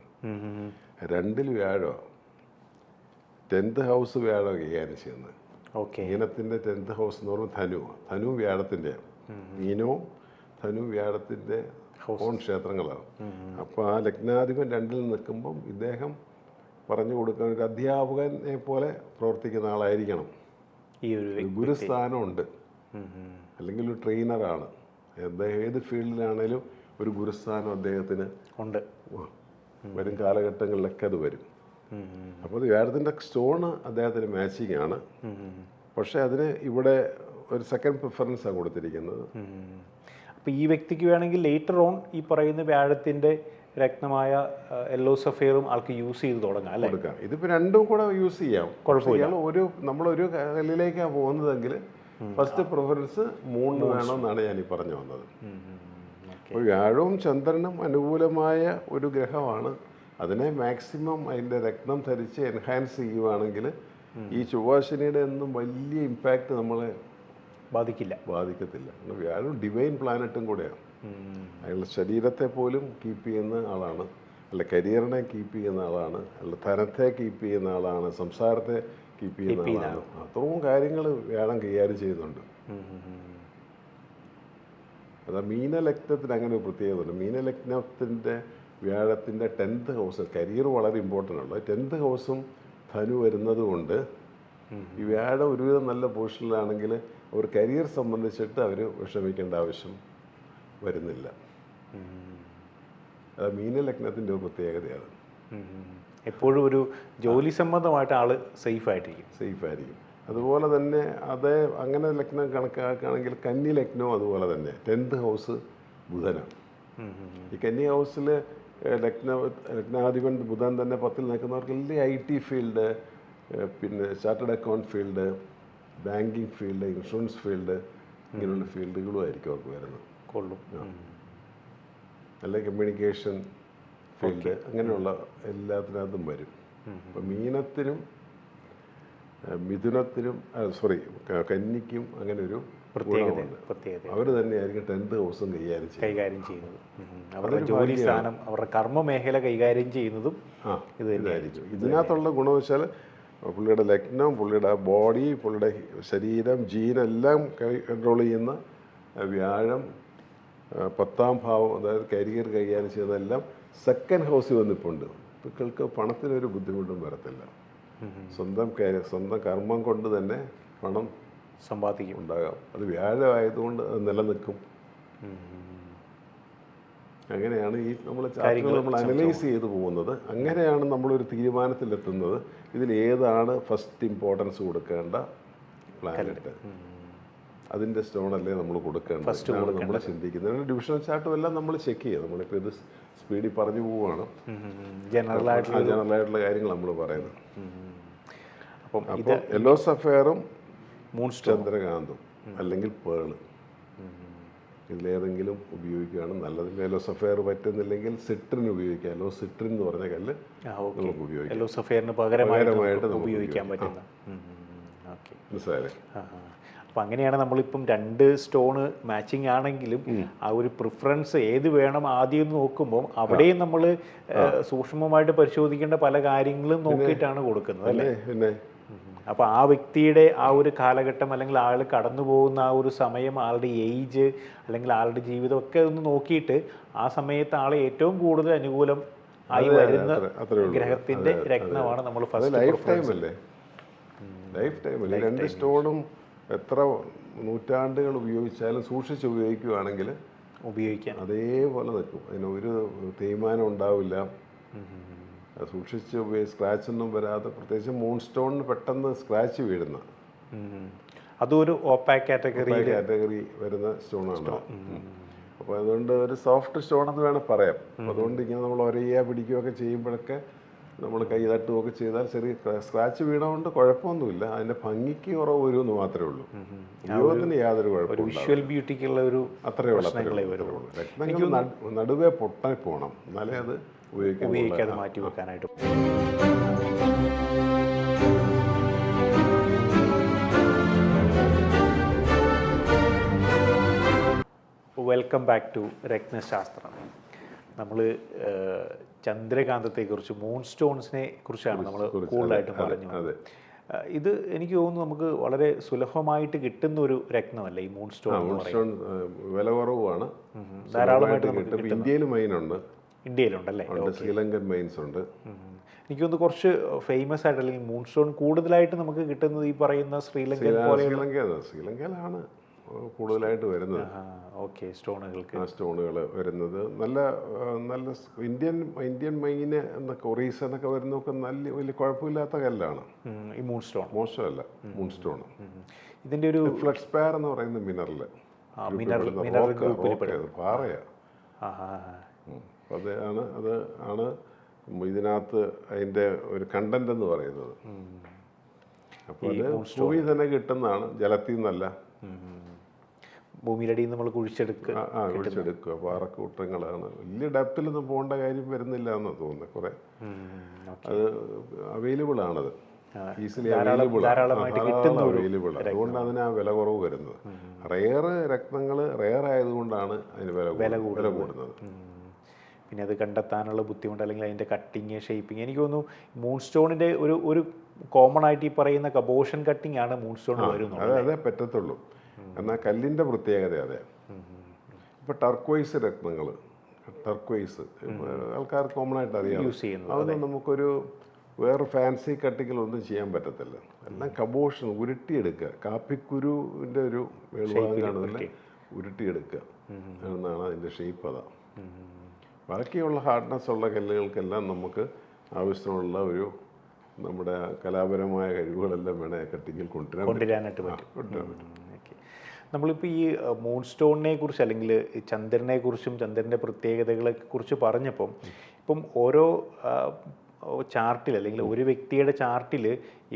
[SPEAKER 2] രണ്ടിൽ വ്യാഴോ? ടെൻത്ത് ഹൗസ് വ്യാഴോ കൈകാര്യം ചെയ്യുന്നത്?
[SPEAKER 1] ഓക്കെ.
[SPEAKER 2] മീനത്തിന്റെ ടെൻത്ത് ഹൗസ് എന്ന് പറയുമ്പോൾ ധനു ധനു വ്യാഴത്തിന്റെ. മീനവും ധനു വ്യാഴത്തിന്റെ ഹോൺ ക്ഷേത്രങ്ങളാണ്. അപ്പോൾ ആ ലഗ്നാധിപൻ രണ്ടിൽ നിൽക്കുമ്പം ഇദ്ദേഹം പറഞ്ഞു കൊടുക്കാൻ ഒരു അധ്യാപകനെ പോലെ പ്രവർത്തിക്കുന്ന ആളായിരിക്കണം.
[SPEAKER 1] ഈ ഒരു
[SPEAKER 2] ഗുരുസ്ഥാനമുണ്ട്. അല്ലെങ്കിൽ ഒരു ട്രെയിനറാണ്. അദ്ദേഹം ഏത് ഫീൽഡിലാണേലും ഒരു ഗുരുസ്ഥാനം അദ്ദേഹത്തിന്
[SPEAKER 1] ഉണ്ട്.
[SPEAKER 2] വരും കാലഘട്ടങ്ങളിലൊക്കെ അത് വരും. അപ്പോൾ വ്യാഴത്തിന്റെ സ്റ്റോണ് അദ്ദേഹത്തിന് മാച്ചിങ് ആണ്. പക്ഷേ അതിന് ഇവിടെ ഒരു സെക്കൻഡ് പ്രിഫറൻസാണ് കൊടുത്തിരിക്കുന്നത്.
[SPEAKER 1] അപ്പോൾ ഈ വ്യക്തിക്ക് വേണമെങ്കിൽ ലേറ്റർ ഓൺ ഈ പറയുന്ന വ്യാഴത്തിന്റെ രത്നമായ യെല്ലോ സഫയറും ആൾക്ക് യൂസ് ചെയ്ത് തുടങ്ങാം അല്ലേ?
[SPEAKER 2] കൊടുക്കാം. ഇതിപ്പോൾ രണ്ടും കൂടെ യൂസ് ചെയ്യാം.
[SPEAKER 1] കുഴപ്പമില്ല.
[SPEAKER 2] ഒരു നമ്മളൊരു കല്ലിലേക്കാണ് പോകുന്നതെങ്കിൽ ഫസ്റ്റ് പ്രിഫറൻസ് മൂന്ന് വേണമെന്നാണ് ഞാൻ ഈ പറഞ്ഞു വന്നത്. അപ്പോൾ വ്യാഴവും ചന്ദ്രനും അനുകൂലമായ ഒരു ഗ്രഹമാണ്. അതിനെ മാക്സിമം അതിന്റെ രക്തം ധരിച്ച് എൻഹാൻസ് ചെയ്യുവാണെങ്കിൽ ഈ ചൊവ്വാശനിയുടെ ഒന്നും വലിയ ഇമ്പാക്റ്റ് നമ്മളെ
[SPEAKER 1] ബാധിക്കില്ല.
[SPEAKER 2] ബാധിക്കത്തില്ല. വ്യാഴം ഡിവൈൻ പ്ലാനറ്റും കൂടെയാണ്. അയാളുടെ ശരീരത്തെ പോലും കീപ്പ് ചെയ്യുന്ന ആളാണ്. അല്ല കരിയറിനെ കീപ്പ് ചെയ്യുന്ന ആളാണ്. അല്ല ധനത്തെ കീപ്പ് ചെയ്യുന്ന ആളാണ്. സംസാരത്തെ കീപ്പ് ചെയ്യുന്ന ആളാണ്. അത്രയും കാര്യങ്ങൾ വ്യാഴം കൈകാര്യം ചെയ്യുന്നുണ്ട്. അതാ മീനലഗ്നത്തിന് അങ്ങനെ ഒരു പ്രത്യേകത ഉണ്ട്. മീനലഗ്നത്തിന്റെ വ്യാഴത്തിന്റെ ടെൻത്ത് ഹൗസ് കരിയർ വളരെ ഇമ്പോർട്ടന്റ് ആണ്. ടെൻത്ത് ഹൗസും ധനു വരുന്നത് കൊണ്ട് ഈ വ്യാഴം ഒരുവിധം നല്ല പൊസിഷനിലാണെങ്കിൽ അവർ കരിയർ സംബന്ധിച്ചിട്ട് അവർ വിഷമിക്കേണ്ട ആവശ്യം വരുന്നില്ല. അത് മീനലഗ്നത്തിന്റെ ഒരു പ്രത്യേകതയാണ്.
[SPEAKER 1] എപ്പോഴും ഒരു ജോലി സംബന്ധമായിട്ട് ആൾ സേഫ് ആയിട്ടിരിക്കും
[SPEAKER 2] സേഫ് ആയിരിക്കും അതുപോലെ തന്നെ അതേ അങ്ങനെ ലഗ്നം കണക്കാക്കുകയാണെങ്കിൽ കന്നി ലഗ്നവും അതുപോലെ തന്നെ. ടെൻത്ത് ഹൗസ് ബുധനാണ്. ഈ കന്നി ഹൗസിൽ ലഗ്ന ലഗ്നാധിപൻ ബുധൻ തന്നെ പത്തിൽ നിൽക്കുന്നവർക്ക് വലിയ ഐ ടി ഫീൽഡ് പിന്നെ chartered account field banking field insurance field ഇങ്ങനെയുള്ള ഫീൽഡുകളും ആയിരിക്കും അവർക്ക് വരുന്നത്.
[SPEAKER 1] കൊള്ളും.
[SPEAKER 2] അല്ലെങ്കിൽ കമ്മ്യൂണിക്കേഷൻ ഫീൽഡ് അങ്ങനെയുള്ള എല്ലാത്തിനകത്തും വരും. അപ്പം മീനത്തിനും മിഥുനത്തിനും സോറി കന്നിക്കും അങ്ങനെ ഒരു
[SPEAKER 1] പ്രത്യേകത
[SPEAKER 2] അവർ തന്നെയായിരിക്കും ടെൻത്ത് ഹൗസും കൈകാര്യം
[SPEAKER 1] കൈകാര്യം ചെയ്യുന്നത്. അവരുടെ ജോലി സ്ഥാനം അവരുടെ കർമ്മ മേഖല കൈകാര്യം ചെയ്യുന്നതും ഇത്
[SPEAKER 2] തന്നെയായിരിക്കും. ഇതിനകത്തുള്ള ഗുണം വെച്ചാൽ പുള്ളിയുടെ ലഗ്നം പുള്ളിയുടെ ബോഡി പുള്ളിയുടെ ശരീരം ജീനെല്ലാം കൺട്രോൾ ചെയ്യുന്ന വ്യാഴം പത്താം ഭാവം അതായത് കരിയർ കൈകാര്യം ചെയ്യുന്നതെല്ലാം സെക്കൻഡ് ഹൗസിൽ വന്നിപ്പുണ്ട്. കുട്ടികൾക്ക് പണത്തിനൊരു ബുദ്ധിമുട്ടും വരത്തില്ല. സ്വന്തം സ്വന്തം കർമ്മം കൊണ്ട് തന്നെ പണം
[SPEAKER 1] സമ്പാദിക്കും.
[SPEAKER 2] ഉണ്ടാകാം. അത് വ്യാഴമായതുകൊണ്ട് അത് നിലനിൽക്കും. അങ്ങനെയാണ് ഈ നമ്മൾ ചാർട്ടുകൾ നമ്മൾ അനലൈസ് ചെയ്ത് പോകുന്നത്. അങ്ങനെയാണ് നമ്മളൊരു തീരുമാനത്തിലെത്തുന്നത്. ഇതിൽ ഏതാണ് ഫസ്റ്റ് ഇമ്പോർട്ടൻസ് കൊടുക്കേണ്ട പ്ലാനറ്റ് അതിന്റെ സ്റ്റോണല്ലേ നമ്മൾ കൊടുക്കേണ്ടത്? ഫസ്റ്റ് നമ്മൾ ചിന്തിക്കുന്നത്. ഡിവിഷണൽ ചാർട്ടും എല്ലാം നമ്മൾ ചെക്ക് ചെയ്യുക. നമ്മളിപ്പോൾ ഇത് സ്പീഡിൽ പറഞ്ഞു പോവുകയാണ്
[SPEAKER 1] ജനറൽ ആയിട്ട്
[SPEAKER 2] ആ ജനറൽ ആയിട്ടുള്ള കാര്യങ്ങൾ നമ്മൾ പറയുന്നത്.
[SPEAKER 1] അപ്പം
[SPEAKER 2] അപ്പോൾ യെല്ലോ സഫയറും
[SPEAKER 1] മൂൺ
[SPEAKER 2] ചന്ദ്രകാന്തും അല്ലെങ്കിൽ പേൾ ഇതിലേതെങ്കിലും ഉപയോഗിക്കുകയാണ് നല്ലത്. യെല്ലോ സഫയർ പറ്റുന്നില്ലെങ്കിൽ സിട്രിൻ ഉപയോഗിക്കാം യെല്ലോ സിട്രിൻ എന്ന് പറഞ്ഞ കല്ല് നമുക്ക് ഉപയോഗിക്കാം.
[SPEAKER 1] യെല്ലോ സഫയറിന് പകരമായിട്ട് ഉപയോഗിക്കാൻ പറ്റുന്ന. ഓക്കെ.
[SPEAKER 2] മനസ്സിലായേ
[SPEAKER 1] അപ്പം അങ്ങനെയാണ് നമ്മളിപ്പം രണ്ട് സ്റ്റോണ് മാച്ചിങ് ആണെങ്കിലും ആ ഒരു പ്രിഫറൻസ് ഏത് വേണം ആദ്യം എന്ന് നോക്കുമ്പോൾ അവിടെയും നമ്മൾ സൂക്ഷ്മമായിട്ട് പരിശോധിക്കേണ്ട പല കാര്യങ്ങളും നോക്കിയിട്ടാണ് കൊടുക്കുന്നത് അല്ലേ? അപ്പോൾ ആ വ്യക്തിയുടെ ആ ഒരു കാലഘട്ടം അല്ലെങ്കിൽ ആൾ കടന്നു പോകുന്ന ആ ഒരു സമയം ആളുടെ ഏജ് അല്ലെങ്കിൽ ആളുടെ ജീവിതം ഒക്കെ ഒന്ന് നോക്കിയിട്ട് ആ സമയത്ത് ആളെ ഏറ്റവും കൂടുതൽ അനുകൂലം ആയി വരുന്ന. ഗ്രഹത്തിന്റെ രത്നമാണ് നമ്മൾ ഫസ്റ്റ്
[SPEAKER 2] ലൈഫ് ടൈം അല്ലേ? ലൈഫ് ടൈം അല്ലേ? രണ്ട് സ്റ്റോണും എത്ര നൂറ്റാണ്ടുകൾ ഉപയോഗിച്ചാലും സൂക്ഷിച്ച് ഉപയോഗിക്കുകയാണെങ്കിൽ
[SPEAKER 1] ഉപയോഗിക്കാം.
[SPEAKER 2] അതേപോലെ നിൽക്കും. അതിനൊരു ഒരു തേയ്മാനം ഉണ്ടാവില്ല. സൂക്ഷിച്ച് ഉപയോഗിച്ച് സ്ക്രാച്ച് ഒന്നും വരാതെ പ്രത്യേകിച്ച് മൂൺ സ്റ്റോണിന് പെട്ടെന്ന് സ്ക്രാച്ച് വീഴുന്ന.
[SPEAKER 1] അതൊരു കാറ്റഗറി
[SPEAKER 2] കാറ്റഗറി വരുന്ന സ്റ്റോണാണ്. അപ്പോൾ അതുകൊണ്ട് ഒരു സോഫ്റ്റ് സ്റ്റോൺ എന്ന് വേണം പറയാം. അതുകൊണ്ട് ഇങ്ങനെ നമ്മൾ ഒരയ്യ പിടിക്കുകയൊക്കെ ചെയ്യുമ്പോഴൊക്കെ നമ്മൾ കൈ തട്ടുകയൊക്കെ ചെയ്താൽ ചെറിയ സ്ക്രാച്ച് വീണതുകൊണ്ട് കുഴപ്പമൊന്നുമില്ല. അതിന്റെ ഭംഗിക്ക് കുറവ് വരുമെന്ന് മാത്രമേ ഉള്ളൂ. ഉപയോഗത്തിന് യാതൊരു കുഴപ്പമില്ല
[SPEAKER 1] വിഷ്വൽ ബ്യൂട്ടിക്കുള്ള ഒരു
[SPEAKER 2] അത്രയേ ഉള്ളൂ നടുവേ പൊട്ടാൻ പോകണം എന്നാലേ അത് ഉപയോഗിക്കാൻ
[SPEAKER 1] ഉപയോഗിക്കാതെ മാറ്റി വെക്കാനായിട്ട് വെൽക്കം ബാക്ക് ടു രത്നശാസ്ത്രം. നമ്മൾ ചന്ദ്രകാന്തത്തെക്കുറിച്ച് മൂൺ സ്റ്റോൺസിനെ കുറിച്ചാണ് നമ്മൾ കൂടുതലായിട്ടും പറഞ്ഞു ഇത് എനിക്ക് തോന്നുന്നു നമുക്ക് വളരെ സുലഭമായിട്ട് കിട്ടുന്ന ഒരു രത്നമല്ല ഈ മൂൺ സ്റ്റോൺ
[SPEAKER 2] വില കുറവാണ്
[SPEAKER 1] ധാരാളമായിട്ട്
[SPEAKER 2] ഇന്ത്യയിലും ഇന്ത്യയിൽ ഉണ്ട്
[SPEAKER 1] ഇന്ത്യയിലുണ്ടല്ലേ
[SPEAKER 2] ശ്രീലങ്കൻ മൈൻസ് ഉണ്ട്.
[SPEAKER 1] എനിക്ക് തോന്നുന്നു കുറച്ച് ഫേമസ് ആയിട്ട് അല്ലെങ്കിൽ മൂൺ സ്റ്റോൺ കൂടുതലായിട്ട് നമുക്ക് കിട്ടുന്നത് ഈ പറയുന്ന
[SPEAKER 2] ശ്രീലങ്ക ശ്രീലങ്കയിലാണ്. കൂടുതലായിട്ട് വരുന്നത്.
[SPEAKER 1] ഓക്കെ സ്റ്റോണുകൾക്ക്.
[SPEAKER 2] സ്റ്റോണുകൾ വരുന്നത്. നല്ല നല്ല ഇന്ത്യൻ ഇന്ത്യൻ മൈന് എന്നൊക്കെ ഒറീസ എന്നൊക്കെ വരുന്നതൊക്കെ നല്ല വലിയ കുഴപ്പമില്ലാത്ത കല്ലാണ്.
[SPEAKER 1] ഈ മൂൺ സ്റ്റോൺ
[SPEAKER 2] മോശമല്ല മൂൺ സ്റ്റോൺ
[SPEAKER 1] ഇതിന്റെ ഒരു
[SPEAKER 2] ഫ്ലക്സ് പെയർ എന്ന് പറയുന്ന മിനറൽ പാറയാ. അപ്പൊ അത് ആണ് ഇതിനകത്ത് അതിന്റെ ഒരു കണ്ടന്റ് എന്ന് പറയുന്നത്. അപ്പോൾ അത് ഭൂമി തന്നെ കിട്ടുന്നതാണ്. ജലത്തിൽ നിന്നല്ല.
[SPEAKER 1] അടിയിൽ നമ്മൾ കുഴിച്ചെടുക്കുക.
[SPEAKER 2] കുഴിച്ചെടുക്കുക. പാറക്കൂട്ടങ്ങളാണ് വലിയ ഡെപ്തിലൊന്നും പോകേണ്ട കാര്യം വരുന്നില്ല എന്ന് തോന്നുന്നു കുറെ. അത് അവൈലബിൾ ആണത്. ഈസിലി അവൈലബിൾ അവൈലബിൾ അതുകൊണ്ട് അതിന് ആ വില കുറവ് വരുന്നത്. റെയർ രക്തങ്ങൾ റെയർ ആയതുകൊണ്ടാണ് അതിന് വില വില കൂടുന്നത്.
[SPEAKER 1] പിന്നെ അത് കണ്ടെത്താനുള്ള ബുദ്ധിമുട്ട് അല്ലെങ്കിൽ അതിന്റെ കട്ടിങ് ഷേപ്പിംഗ് എനിക്ക് തോന്നുന്നു മൂൺ സ്റ്റോണിന്റെ ഒരു ഒരു കോമൺ ആയിട്ട് ഈ പറയുന്ന കബോഷൻ കട്ടിംഗ് ആണ് മൂൺ സ്റ്റോൺ വരുന്നത്.
[SPEAKER 2] അതേ പറ്റത്തുള്ളൂ. എന്നാൽ കല്ലിന്റെ പ്രത്യേകത അതെ. ഇപ്പം ടർക്വൈസ് രത്നങ്ങൾ ടർക്വൈസ് ആൾക്കാർ കോമൺ ആയിട്ട് അറിയാം.
[SPEAKER 1] യൂസ് ചെയ്യുന്നത്
[SPEAKER 2] അതൊന്നും നമുക്കൊരു വേറെ ഫാൻസി കട്ടിങ്ങിലൊന്നും ചെയ്യാൻ പറ്റത്തില്ല. എല്ലാം കബോഷൻ ഉരുട്ടിയെടുക്കുക. കാപ്പിക്കുരുവിന്റെ ഒരു വേളുവാങ്ങാണ് തന്നെ ഉരുട്ടിയെടുക്കുക. എന്നാണ് അതിന്റെ ഷേപ്പ് അതാ. ബാക്കിയുള്ള ഹാർഡ്നെസ് ഉള്ള കല്ലുകൾക്കെല്ലാം നമുക്ക് ആവശ്യമുള്ള ഒരു നമ്മുടെ കലാപരമായ കഴിവുകളെല്ലാം വേണേൽ കട്ടിങ്ങിൽ കൊണ്ടുവരാൻ
[SPEAKER 1] കൊണ്ടുവരാനായിട്ട് പറ്റും.
[SPEAKER 2] കൊണ്ടുവരാൻ പറ്റും.
[SPEAKER 1] നമ്മളിപ്പോൾ ഈ മൂൺ സ്റ്റോണിനെ കുറിച്ച് അല്ലെങ്കിൽ ചന്ദ്രനെ കുറിച്ചും ചന്ദ്രന്റെ പ്രത്യേകതകളെ കുറിച്ച് പറഞ്ഞപ്പം ഇപ്പം ഓരോ ചാർട്ടിൽ അല്ലെങ്കിൽ ഒരു വ്യക്തിയുടെ ചാർട്ടിൽ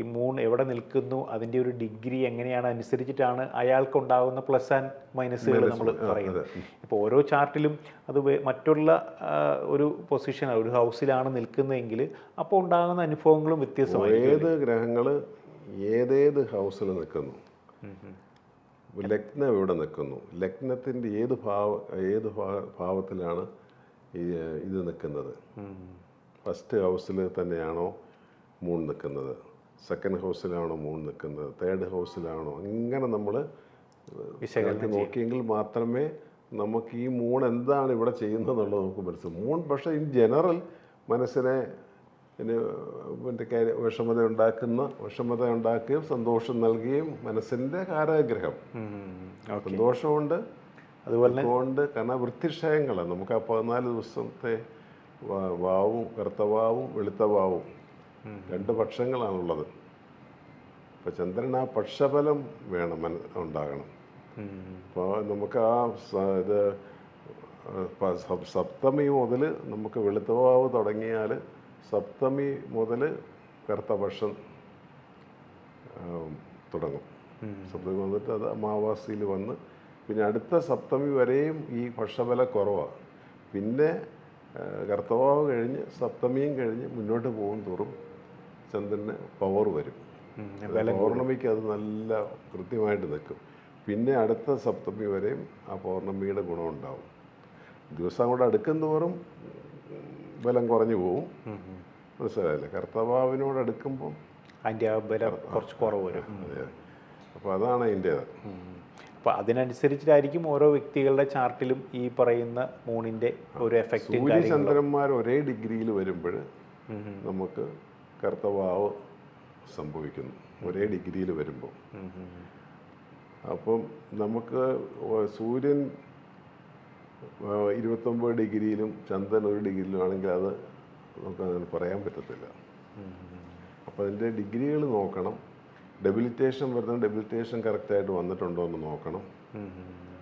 [SPEAKER 1] ഈ മൂൺ എവിടെ നിൽക്കുന്നു അതിന്റെ ഒരു ഡിഗ്രി എങ്ങനെയാണ് അനുസരിച്ചിട്ടാണ് അയാൾക്കുണ്ടാകുന്ന പ്ലസ് ആൻഡ് മൈനസുകൾ നമ്മൾ പറയുന്നത്. ഇപ്പോൾ ഓരോ ചാർട്ടിലും അത് മറ്റുള്ള ഒരു പൊസിഷൻ ഒരു ഹൗസിലാണ് നിൽക്കുന്നതെങ്കിൽ അപ്പോൾ ഉണ്ടാകുന്ന അനുഭവങ്ങളും വ്യത്യസ്തമായിരിക്കും
[SPEAKER 2] ഏത് ഗ്രഹങ്ങൾ ഏതേത് ഹൗസിൽ നിൽക്കുന്നു? ലഗ്നം ഇവിടെ നിൽക്കുന്നു. ലഗ്നത്തിന്റെ ഏത് ഭാവ ഏത് ഭാ- ഭാവത്തിലാണ് ഈ ഇത് നിൽക്കുന്നത്? ഫസ്റ്റ് ഹൗസിൽ തന്നെയാണോ മൂൺ നിൽക്കുന്നത്? സെക്കൻഡ് ഹൗസിലാണോ മൂൺ നിൽക്കുന്നത്? തേർഡ് ഹൗസിലാണോ? അങ്ങനെ നമ്മൾ
[SPEAKER 1] വിശകലനം
[SPEAKER 2] നോക്കിയെങ്കിൽ മാത്രമേ നമുക്ക് ഈ മൂൺ എന്താണ് ഇവിടെ ചെയ്യുന്നത് എന്നുള്ളത് നമുക്ക് മനസ്സിലാവും. മൂൺ പക്ഷേ ഇൻ ജനറൽ മനസ്സിനെ പിന്നെ വിഷമത ഉണ്ടാക്കുന്ന വിഷമത ഉണ്ടാക്കുകയും സന്തോഷം നൽകുകയും മനസ്സിന്റെ കാരാഗ്രഹം. സന്തോഷമുണ്ട്
[SPEAKER 1] അതുപോലെ
[SPEAKER 2] കൊണ്ട് കാരണം വൃത്തിക്ഷയങ്ങളാണ് നമുക്ക് ആ പതിനാല് ദിവസത്തെ വാവും കറുത്തവാവും വെളുത്തവാവും രണ്ട് പക്ഷങ്ങളാണുള്ളത്. അപ്പോൾ ചന്ദ്രൻ ആ പക്ഷഫലം വേണം മന ഉണ്ടാകണം. അപ്പോൾ നമുക്ക് ആ ഇത് സപ്തമി മുതൽ നമുക്ക് വെളുത്തവാവ് തുടങ്ങിയാൽ സപ്തമി മുതൽ കറുത്തപക്ഷം തുടങ്ങും. സപ്തമി വന്നിട്ട് അത് അമാവാസിയിൽ വന്ന് പിന്നെ അടുത്ത സപ്തമി വരെയും ഈ പക്ഷബല കുറവാണ് പിന്നെ കർത്തവാവ് കഴിഞ്ഞ് സപ്തമിയും കഴിഞ്ഞ് മുന്നോട്ട് പോകും തോറും ചന്ദ്രന് പവർ വരും. പൗർണമിക്ക് അത് നല്ല കൃത്യമായിട്ട് നിൽക്കും. പിന്നെ അടുത്ത സപ്തമി വരെയും ആ പൗർണമിയുടെ ഗുണമുണ്ടാവും ദിവസം കൂടെ അടുക്കും തോറും ബലം കുറഞ്ഞു പോവും. മനസ്സിലായില്ലേ? കർത്തവാവിനോട് അടുക്കുമ്പം
[SPEAKER 1] അതിന്റെ ആ വില കുറച്ച് കുറവ് വരും.
[SPEAKER 2] അതെ അപ്പോൾ അതാണ് അതിന്റേത്.
[SPEAKER 1] അപ്പോൾ അതിനനുസരിച്ചിട്ടായിരിക്കും ഓരോ വ്യക്തികളുടെ ചാർട്ടിലും ഈ പറയുന്ന മൂണിന്റെ ഒരു എഫക്റ്റ്
[SPEAKER 2] സൂര്യചന്ദ്രന്മാർ ഒരേ ഡിഗ്രിയിൽ വരുമ്പോൾ നമുക്ക് കർത്തവാവ് സംഭവിക്കുന്നു. ഒരേ ഡിഗ്രിയിൽ വരുമ്പോൾ. അപ്പം നമുക്ക് സൂര്യൻ ഇരുപത്തൊമ്പത് ഡിഗ്രിയിലും ചന്ദ്രൻ ഒരു ഡിഗ്രിയിലും ആണെങ്കിൽ അത് നമുക്ക് അതിന് പറയാൻ പറ്റത്തില്ല. അപ്പോൾ അതിന്റെ ഡിഗ്രികൾ നോക്കണം. ഡെബിലിറ്റേഷൻ വരുന്ന ഡെബിലിറ്റേഷൻ കറക്റ്റായിട്ട് വന്നിട്ടുണ്ടോ എന്ന് നോക്കണം.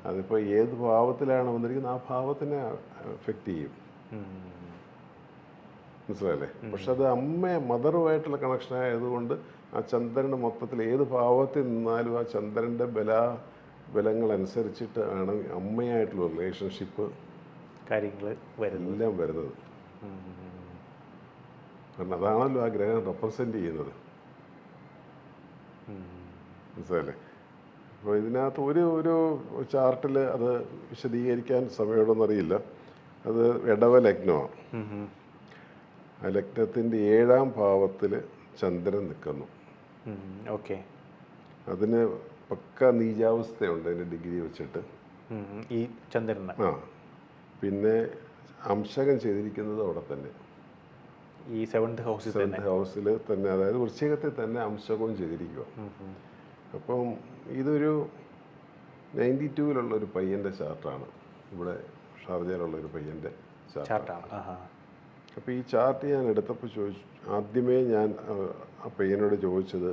[SPEAKER 2] അതിപ്പോൾ ഏത് ഭാവത്തിലാണ് വന്നിരിക്കുന്നത്? ആ ഭാവത്തിനെ എഫക്റ്റ് ചെയ്യും. മനസ്സിലായില്ലേ? പക്ഷെ അത് അമ്മ മദറുമായിട്ടുള്ള കണക്ഷൻ ആയതുകൊണ്ട് ആ ചന്ദ്രന്റെ മൊത്തത്തിൽ ഏത് ഭാവത്തിൽ നിന്നാലും ആ ചന്ദ്രന്റെ ബല ബലങ്ങൾ അനുസരിച്ചിട്ട് ആണ് അമ്മയായിട്ടുള്ള റിലേഷൻഷിപ്പ്
[SPEAKER 1] കാര്യങ്ങൾ വരുന്നത്.
[SPEAKER 2] എല്ലാം വരുന്നത്. കാരണം അതാണല്ലോ ആ ഗ്രഹം റെപ്രസെന്റ് ചെയ്യുന്നത്. മനസ്സിലല്ലേ അപ്പോൾ ഇതിനകത്ത് ഒരു ഒരു ചാർട്ടിൽ അത് വിശദീകരിക്കാൻ സമയമുണ്ടെന്നറിയില്ല. അത് ഇടവ ലഗ്നമാണ് ആ ലഗ്നത്തിന്റെ ഏഴാം ഭാവത്തിൽ ചന്ദ്രൻ നിൽക്കുന്നു.
[SPEAKER 1] ഓക്കെ.
[SPEAKER 2] അതിന് പക്ക നീചാവസ്ഥയുണ്ട് അതിന്റെ ഡിഗ്രി വെച്ചിട്ട്.
[SPEAKER 1] ഈ ചന്ദ്രൻ
[SPEAKER 2] ആ. പിന്നെ അംശകം ചെയ്തിരിക്കുന്നത് അവിടെ തന്നെ.
[SPEAKER 1] ഈ സെവൻത് ഹൗസിൽ
[SPEAKER 2] സെവൻത് ഹൗസിൽ തന്നെ. അതായത് വൃശ്ചികത്തിൽ തന്നെ അംശകവും ചെയ്തിരിക്കുക. അപ്പം ഇതൊരു നയന്റി ടൂവിലുള്ള ഒരു പയ്യന്റെ ചാർട്ടാണ്. ഇവിടെ ഷാർജയിലുള്ള ഒരു പയ്യന്റെ ചാർട്ട്
[SPEAKER 1] ചാർട്ടാണ്.
[SPEAKER 2] അപ്പോൾ ഈ ചാർട്ട് ഞാൻ എടുത്തപ്പോൾ ചോദിച്ചു ആദ്യമേ ഞാൻ ആ, പയ്യനോട് ചോദിച്ചത്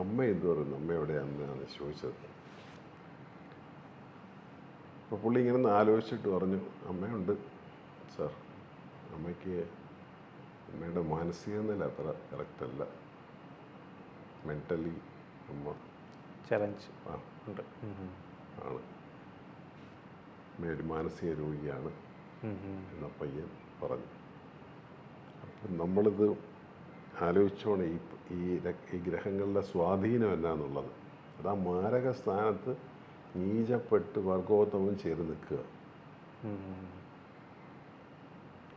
[SPEAKER 2] അമ്മ എന്ത് പറയുന്നു? അമ്മ എവിടെയാണെന്നാണ് ചോദിച്ചത്? അപ്പോൾ പുള്ളി ഇങ്ങനെ ആലോചിച്ചിട്ട് പറഞ്ഞു അമ്മയുണ്ട് സാർ. അമ്മയ്ക്ക് അമ്മയുടെ മാനസിക നില അത്ര കറക്റ്റ് അല്ല. മെന്റലി അമ്മ
[SPEAKER 1] ചലഞ്ച്
[SPEAKER 2] ആ.
[SPEAKER 1] ഉണ്ട്.
[SPEAKER 2] ആണ്. ഒരു മാനസിക രോഗിയാണ്. എന്ന പയ്യൻ പറഞ്ഞു. അപ്പം നമ്മളിത് ആലോചിച്ചോണം ഈ ഈ ഈ ഗ്രഹങ്ങളുടെ സ്വാധീനം എന്നാന്നുള്ളത് അത് ആ മാരക സ്ഥാനത്ത് നീചപ്പെട്ട് വർഗോത്തമം ചെയ്ത് നിൽക്കുക.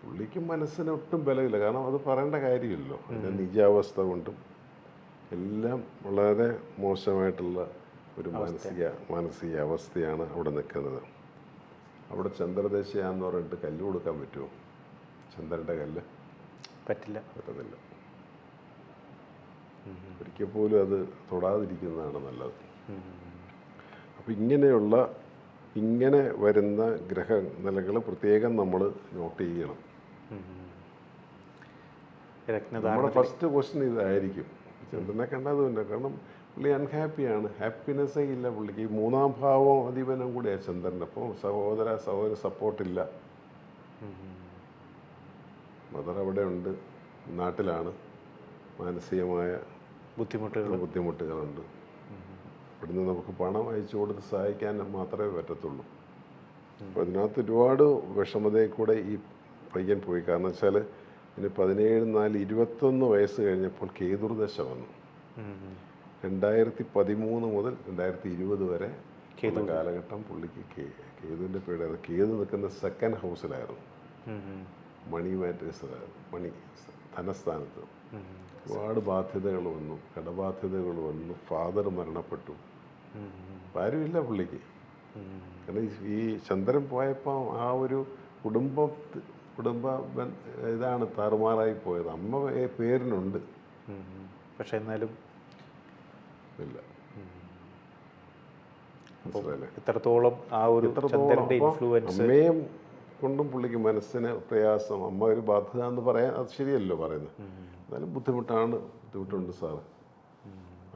[SPEAKER 2] പുള്ളിക്ക് മനസ്സിന് ഒട്ടും ബലമില്ല. കാരണം അത് പറയേണ്ട കാര്യമില്ലല്ലോ. അതിന്റെ നിജാവസ്ഥ കൊണ്ടും എല്ലാം വളരെ മോശമായിട്ടുള്ള ഒരു മാനസിക മാനസിക അവസ്ഥയാണ് അവിടെ നിൽക്കുന്നത്. അവിടെ ചന്ദ്രദേശയാന്ന് പറഞ്ഞിട്ട് കല്ല് കൊടുക്കാൻ പറ്റുമോ? ചന്ദ്രന്റെ കല്ല്?
[SPEAKER 1] പറ്റില്ല.
[SPEAKER 2] പറ്റത്തില്ല. ഒരിക്കൽ പോലും അത് തൊടാതിരിക്കുന്നതാണ് നല്ലത്. അപ്പം ഇങ്ങനെയുള്ള ഇങ്ങനെ വരുന്ന ഗ്രഹ നിലകൾ പ്രത്യേകം നമ്മൾ നോട്ട് ചെയ്യണം. നമ്മുടെ ഫസ്റ്റ് ക്വസ്റ്റ്യൻ ഇതായിരിക്കും. ചന്ദ്രനെ കണ്ടതുമില്ല കാരണം പുള്ളി അൺഹാപ്പിയാണ് ഹാപ്പിനെസ്സേ ഇല്ല പുള്ളിക്ക്. മൂന്നാം ഭാവം അധിപനം കൂടിയാണ് ചന്ദ്രൻ. അപ്പോൾ സഹോദര സഹോദര സപ്പോർട്ടില്ല. മദർ അവിടെ ഉണ്ട്. നാട്ടിലാണ്. മാനസികമായ
[SPEAKER 1] ബുദ്ധിമുട്ടുകൾ.
[SPEAKER 2] ബുദ്ധിമുട്ടുകളുണ്ട്. ഇവിടുന്ന് നമുക്ക് പണം അയച്ചു കൊടുത്ത് സഹായിക്കാൻ മാത്രമേ പറ്റത്തുള്ളൂ. അപ്പോൾ അതിനകത്ത് ഒരുപാട് വിഷമതയിൽ കൂടെ ഈ പയ്യൻ പോയി കാരണം വെച്ചാൽ ഇനി പതിനേഴ് നാല് ഇരുപത്തൊന്ന് വയസ്സ് കഴിഞ്ഞപ്പോൾ കേതുർദശ വന്നു. രണ്ടായിരത്തി പതിമൂന്ന് മുതൽ രണ്ടായിരത്തി ഇരുപത് വരെ
[SPEAKER 1] കേതു.
[SPEAKER 2] കാലഘട്ടം പുള്ളിക്ക് കേതുവിന്റെ പേടായിരുന്നു കേതു നിൽക്കുന്ന സെക്കൻഡ് ഹൗസിലായിരുന്നു.
[SPEAKER 1] മണി
[SPEAKER 2] മാറ്റേഴ്സിലായിരുന്നു മണി ധനസ്ഥാനത്ത്. ഒരുപാട് ബാധ്യതകൾ വന്നു കടബാധ്യതകൾ വന്നു ഫാദർ മരണപ്പെട്ടു ആരുമില്ല പുള്ളിക്ക് കാരണം ഈ- ഈ ചന്ദ്രൻ പോയപ്പോൾ ആ ഒരു കുടുംബ കുടുംബ ഇതാണ് താറുമാറായി പോയത്. അമ്മ പേരിനുണ്ട്.
[SPEAKER 1] പക്ഷെ എന്നാലും
[SPEAKER 2] ഇല്ല.
[SPEAKER 1] ഇത്രത്തോളം ആ ഒരു
[SPEAKER 2] അമ്മയും കൊണ്ടും പുള്ളിക്ക് മനസ്സിന് പ്രയാസം. അമ്മ ഒരു ബാധ്യത എന്ന് പറയാൻ അത് ശരിയല്ലോ പറയുന്നത്. എന്നാലും ബുദ്ധിമുട്ടാണ് ബുദ്ധിമുട്ടുണ്ട് സാറ്.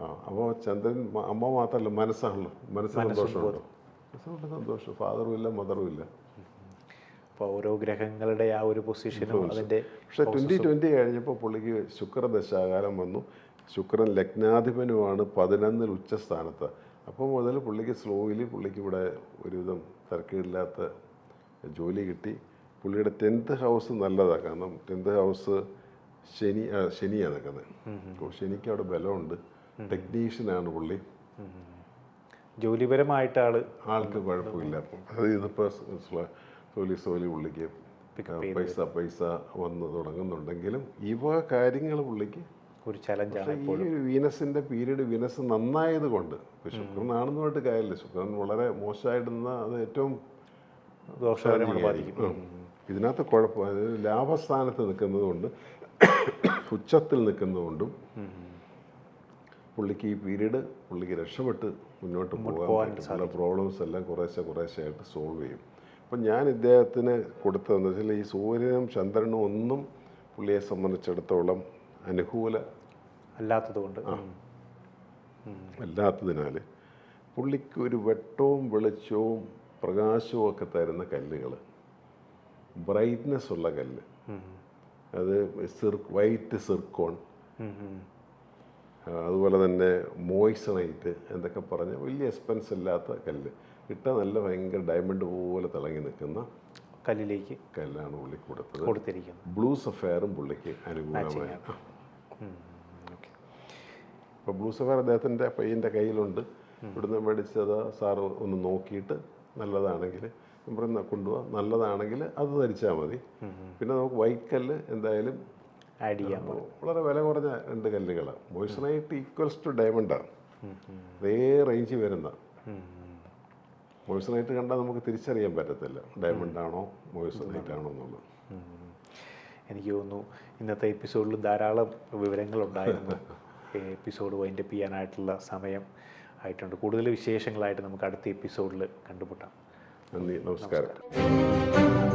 [SPEAKER 2] ആ അപ്പോൾ ചന്ദ്രൻ അമ്മ മാത്രമല്ല മനസ്സാണല്ലോ. മനസ്സിന് സന്തോഷമുണ്ടോ? മനസ്സുകൊണ്ട് സന്തോഷം. ഫാദറും ഇല്ല മദറും ഇല്ല.
[SPEAKER 1] അപ്പോൾ ഓരോ ഗ്രഹങ്ങളുടെ ആ ഒരു പൊസിഷനും അതിന്റെ
[SPEAKER 2] പക്ഷെ ട്വന്റി ട്വന്റി കഴിഞ്ഞപ്പോൾ പുള്ളിക്ക് ശുക്രദശാകാലം വന്നു. ശുക്രൻ ലഗ്നാധിപനുമാണ് പതിനൊന്നിൽ ഉച്ചസ്ഥാനത്ത്. അപ്പോൾ മുതൽ പുള്ളിക്ക് സ്ലോയിലി പുള്ളിക്ക് ഇവിടെ ഒരുവിധം തിരക്കേടില്ലാത്ത ജോലി കിട്ടി. പുള്ളിയുടെ ടെൻത്ത് ഹൗസ് നല്ലതാണ്. കാരണം ടെൻത്ത് ഹൗസ് ശനി ശനിയാണ് നിൽക്കുന്നത് അപ്പോൾ ശനിക്ക് അവിടെ ബലമുണ്ട്. ടെക്നീഷ്യനാണ് പുള്ളി.
[SPEAKER 1] ജോലിപരമായിട്ട്
[SPEAKER 2] ആൾക്ക് കുഴപ്പമില്ല. അത് ഇതിപ്പോൾ സോലി സോലി പുള്ളിക്ക് പൈസ പൈസ വന്ന് തുടങ്ങുന്നുണ്ടെങ്കിലും ഇവ കാര്യങ്ങൾ പുള്ളിക്ക്
[SPEAKER 1] ഒരു
[SPEAKER 2] ചലഞ്ച് ഈ ഒരു വീനസിന്റെ പീരീഡ് വീനസ് നന്നായത് കൊണ്ട് ശുക്രൻ ശുക്രനാണെന്ന് പറഞ്ഞിട്ട് കാര്യമില്ല. ശുക്രൻ വളരെ മോശമായിടുന്ന അത് ഏറ്റവും
[SPEAKER 1] ബാധിക്കും.
[SPEAKER 2] ഉം. ഇതിനകത്ത് കുഴപ്പം അതായത് ലാഭസ്ഥാനത്ത് നിൽക്കുന്നത് കൊണ്ട് ഉച്ചത്തിൽ നിൽക്കുന്നതുകൊണ്ടും പുള്ളിക്ക് ഈ പീരീഡ് പുള്ളിക്ക് രക്ഷപ്പെട്ട് മുന്നോട്ട് പോകാൻ പ്രോബ്ലംസ് എല്ലാം കുറേശ്ശെ കുറേശ്ശെ ആയിട്ട് സോൾവ് ചെയ്യും. അപ്പം ഞാൻ ഇദ്ദേഹത്തിന് കൊടുത്തതെന്ന് വെച്ചാൽ ഈ സൂര്യനും ചന്ദ്രനും ഒന്നും പുള്ളിയെ സംബന്ധിച്ചിടത്തോളം അനുകൂല
[SPEAKER 1] അല്ലാത്തതുകൊണ്ട്.
[SPEAKER 2] അല്ലാത്തതിനാൽ പുള്ളിക്ക് ഒരു വെട്ടവും വെളിച്ചവും പ്രകാശവും ഒക്കെ തരുന്ന കല്ലുകൾ. ബ്രൈറ്റ്നെസ് ഉള്ള കല്ല് അത് സിർ വൈറ്റ് സിർക്കോൺ. അതുപോലെ തന്നെ മോയ്സണൈറ്റ് എന്നൊക്കെ പറഞ്ഞ വലിയ എക്സ്പെൻസ് ഇല്ലാത്ത കല്ല്. ഇട്ട നല്ല ഭയങ്കര ഡയമണ്ട് പോലെ തിളങ്ങി നിൽക്കുന്ന
[SPEAKER 1] കല്ലിലേക്ക്
[SPEAKER 2] കല്ലാണ് പുള്ളി കൊടുത്തത്.
[SPEAKER 1] കൊടുത്തിരിക്കുന്നത്
[SPEAKER 2] ബ്ലൂ സഫയറും പുള്ളിക്ക് അനുകൂലമായി. അപ്പോൾ ബ്ലൂ സഫയർ അദ്ദേഹത്തിന്റെ പയ്യന്റെ കയ്യിലുണ്ട്. ഇവിടുന്ന് മേടിച്ചത് സാറ് ഒന്ന് നോക്കിയിട്ട് നല്ലതാണെങ്കിൽ ഇവിടുന്ന് കൊണ്ടുപോകാം നല്ലതാണെങ്കിൽ അത് ധരിച്ചാൽ മതി. പിന്നെ നമുക്ക് വൈറ്റ് കല്ല് എന്തായാലും
[SPEAKER 1] ആഡ് ചെയ്യാം
[SPEAKER 2] വളരെ വില കുറഞ്ഞ രണ്ട് കല്ലുകളാണ് മോയ്സണൈറ്റ് ഈക്വൽസ് ടു ഡയമണ്ടാണ് അതേ റേഞ്ച് വരുന്ന മോയ്സണൈറ്റ് കണ്ടാൽ നമുക്ക് തിരിച്ചറിയാൻ പറ്റത്തില്ല. ഡയമണ്ട് ആണോ മോയ്സണൈറ്റ് ആണോ എന്നുള്ളത്.
[SPEAKER 1] എനിക്ക് തോന്നുന്നു ഇന്നത്തെ എപ്പിസോഡിൽ ധാരാളം വിവരങ്ങളുണ്ടായിരുന്നു എപ്പിസോഡ് വൈൻഡ് വൈൻഡപ്പ് ചെയ്യാനായിട്ടുള്ള സമയം ആയിട്ടുണ്ട്. കൂടുതൽ വിശേഷങ്ങളായിട്ട് നമുക്ക് അടുത്ത എപ്പിസോഡിൽ കണ്ടുമുട്ടാം.
[SPEAKER 2] നന്ദി നമസ്കാരം.